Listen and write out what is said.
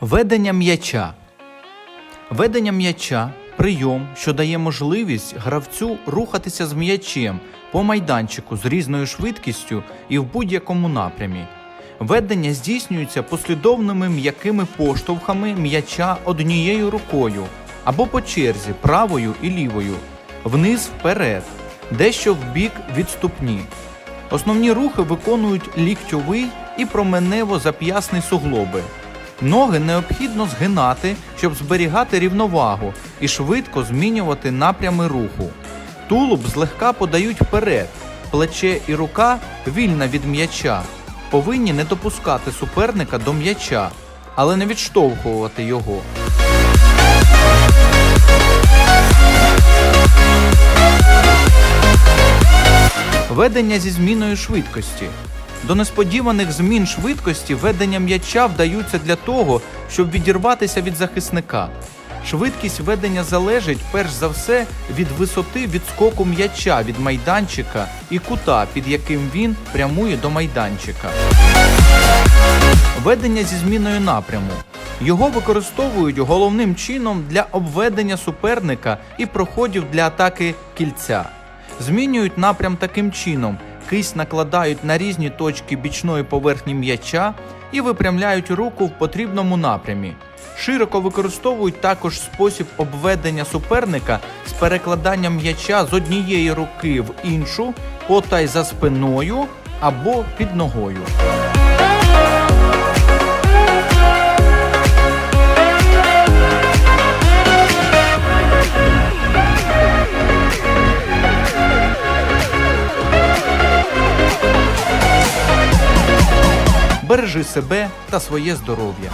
Ведення м'яча. Ведення м'яча прийом, що дає можливість гравцю рухатися з м'ячем по майданчику з різною швидкістю і в будь-якому напрямі. Ведення здійснюється послідовними м'якими поштовхами м'яча однією рукою або по черзі правою і лівою, вниз вперед, дещо вбік від ступні. Основні рухи виконують ліктьовий і променево-зап'ясний суглоби. Ноги необхідно згинати, щоб зберігати рівновагу і швидко змінювати напрями руху. Тулуб злегка подають вперед, плече і рука вільна від м'яча. Повинні не допускати суперника до м'яча, але не відштовхувати його. Ведення зі зміною швидкості. До несподіваних змін швидкості ведення м'яча вдаються для того, щоб відірватися від захисника. Швидкість ведення залежить перш за все від висоти відскоку м'яча від майданчика і кута, під яким він прямує до майданчика. Ведення зі зміною напряму. Його використовують головним чином для обведення суперника і проходів для атаки кільця. Змінюють напрям таким чином: кисть накладають на різні точки бічної поверхні м'яча і випрямляють руку в потрібному напрямі. Широко використовують також спосіб обведення суперника з перекладанням м'яча з однієї руки в іншу, потай за спиною або під ногою. Бережи себе та своє здоров'я.